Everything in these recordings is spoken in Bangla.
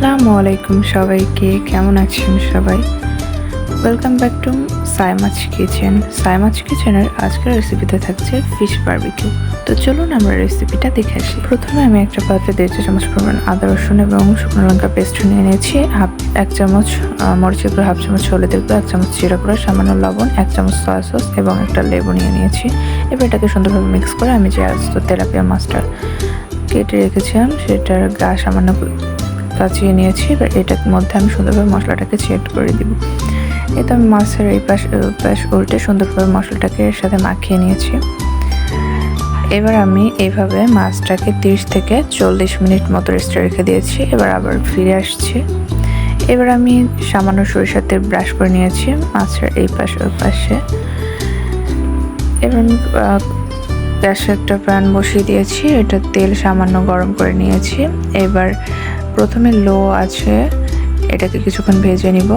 আসসালামু আলাইকুম সবাইকে, কেমন আছেন সবাই? ওয়েলকাম ব্যাক টু সাইমাচ কিচেন সাইমাচ কিচেনের আজকের রেসিপিতে থাকছে ফিশ বারবিকিউ তো চলুন আমরা রেসিপিটা দেখে আসি। প্রথমে আমি একটা পাত্রে দেড় চামচ পরিমাণ আদা, রসুন এবং শুকনো লঙ্কা পেস্ট নিয়ে নিয়েছি। হাফ, এক চামচ মরিচের গুঁড়ো, হাফ চামচ হলুদের গুঁড়ো, এক চামচ জিরা গুঁড়ো, সামান্য লবণ, এক চামচ সয়া সস এবং একটা লেবু নিয়ে নিয়েছি। এবার এটাকে সুন্দরভাবে মিক্স করে আমি যে আজ তো তেলাপিয়া মাছটা কেটে রেখেছিলাম, সেটার গা সামান্য কাচিয়ে নিয়েছি, এবার এটার মধ্যে আমি সুন্দরভাবে মশলাটাকে সেট করে দিব। এই তো আমি মাছের এই পাশ পাশ উল্টে সুন্দরভাবে মশলাটাকে এর সাথে মাখিয়ে নিয়েছি। এবার আমি এইভাবে মাছটাকে তিরিশ থেকে চল্লিশ মিনিট মতো রেস্টে রেখে দিয়েছি, এবার আবার ফিরে আসছি। এবার আমি সামান্য সরিষার তেল ব্রাশ করে নিয়েছি মাছের এই পাশে, ওই পাশে। এবার গ্যাসে একটা প্যান বসিয়ে দিয়েছি, এটা তেল সামান্য গরম করে নিয়েছি। এবার প্রথমে লো আছে, এটাকে কিছুক্ষণ ভেজে নিব।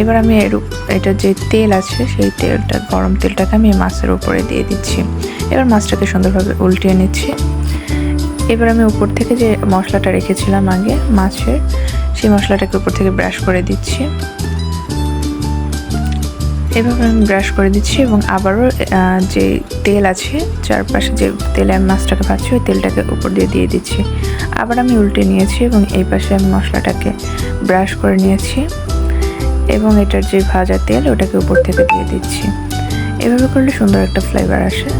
এবার আমি এর এটা যে তেল আছে, সেই তেলটা, গরম তেলটাকে আমি মাছের উপরে দিয়ে দিচ্ছি। এবার মাছটাকে সুন্দরভাবে উল্টিয়ে নিচ্ছি। এবার আমি উপর থেকে যে মশলাটা রেখেছিলাম আগে, মাছের, সেই মশলাটাকে উপর থেকে ব্রাশ করে দিচ্ছি। এভাবে আমি ব্রাশ করে দিচ্ছি এবং আবারও যে তেল আছে, চারপাশে যে তেলে আমি মাছটাকে ভাজছি, ওই তেলটাকে উপর দিয়ে দিয়ে দিচ্ছি। আবার আমি উল্টে নিয়েছি এবং এই পাশে আমি মশলাটাকে ব্রাশ করে নিয়েছি এবং এটার যে ভাজা তেল, ওটাকে উপর থেকে দিয়ে দিচ্ছি। এভাবে করলে সুন্দর একটা ফ্লেভার আসে।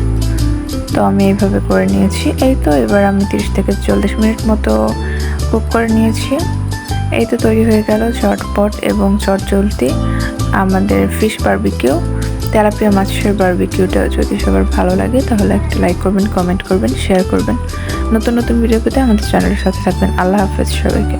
তো আমি এইভাবে করে নিয়েছি। এই তো এবার আমি তিরিশ থেকে চল্লিশ মিনিট মতো কুক করে নিয়েছি। এই তো তৈরি হয়ে গেল চটপট এবং চটজলদি আমাদের ফিশ বার্বিকিউ তেলাপিয়া মাছের বারবিকিউটা যদি সবার ভালো লাগে তাহলে একটা লাইক করবেন কমেন্ট করবেন শেয়ার করবেন। নতুন নতুন ভিডিও পেতে আমাদের চ্যানেলের সাথে থাকবেন। আল্লাহ হাফেজ সবাইকে।